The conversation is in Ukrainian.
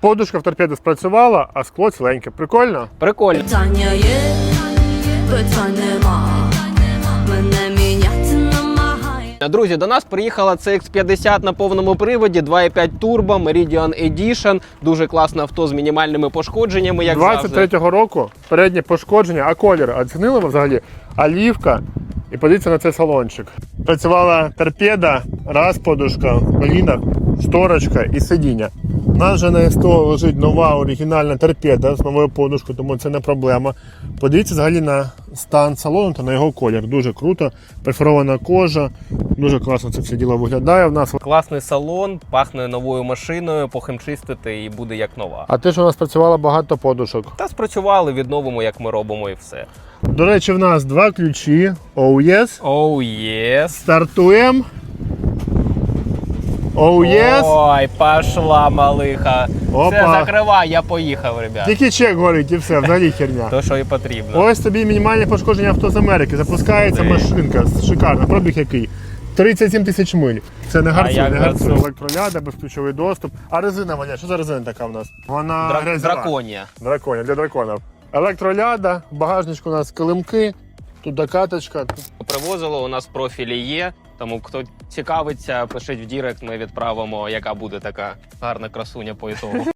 Подушка в торпеду спрацювала, а скло ціленьке. Прикольно? Прикольно. Питання є, питань нема. Мене міняти намагає. Друзі, до нас приїхала CX-50 на повному приводі, 2.5 турбо, Meridian Edition. Дуже класне авто з мінімальними пошкодженнями, як завжди. 23-го року переднє пошкодження, а колір оцінили ви взагалі? Олівка. І подивіться на цей салончик. Працювала торпеда, раз подушка, коліна, шторочка і сидіння. У нас вже на СТО лежить нова оригінальна торпеда з новою подушкою, тому це не проблема. Подивіться взагалі на стан салону та на його колір. Дуже круто. Перфорована кожа, дуже класно це все діло виглядає. В нас Класний салон, пахне новою машиною, похимчистити і буде як нова. а те, що у нас працювало багато подушок. Та спрацювали, відновимо, як ми робимо, і все. До речі, в нас два ключі. Oh yes. Оу, єс. Стартуємо. Oh yes. Ой, пошла малиха. Опа. Все, закривай, я поїхав, ребят. Тільки чек горить і все, взагалі херня. То, що і потрібно. Ось тобі мінімальне пошкодження авто з Америки. Запускається Ух машинка. Шикарна. Пробіг який. 37 тисяч миль. Це не гарцує, як не гарцує? Електроляда, безключовий доступ. А резина Ваня, що за резина така в нас? Вона Дра- грязьова. Драконія. Драконя, для драконів. Електроляда, багажничку у нас килимки, тут докаточка. Привозило, у нас профілі є. Тому хто цікавиться, пишіть в Дірект, ми відправимо, яка буде така гарна красуня по ітогу.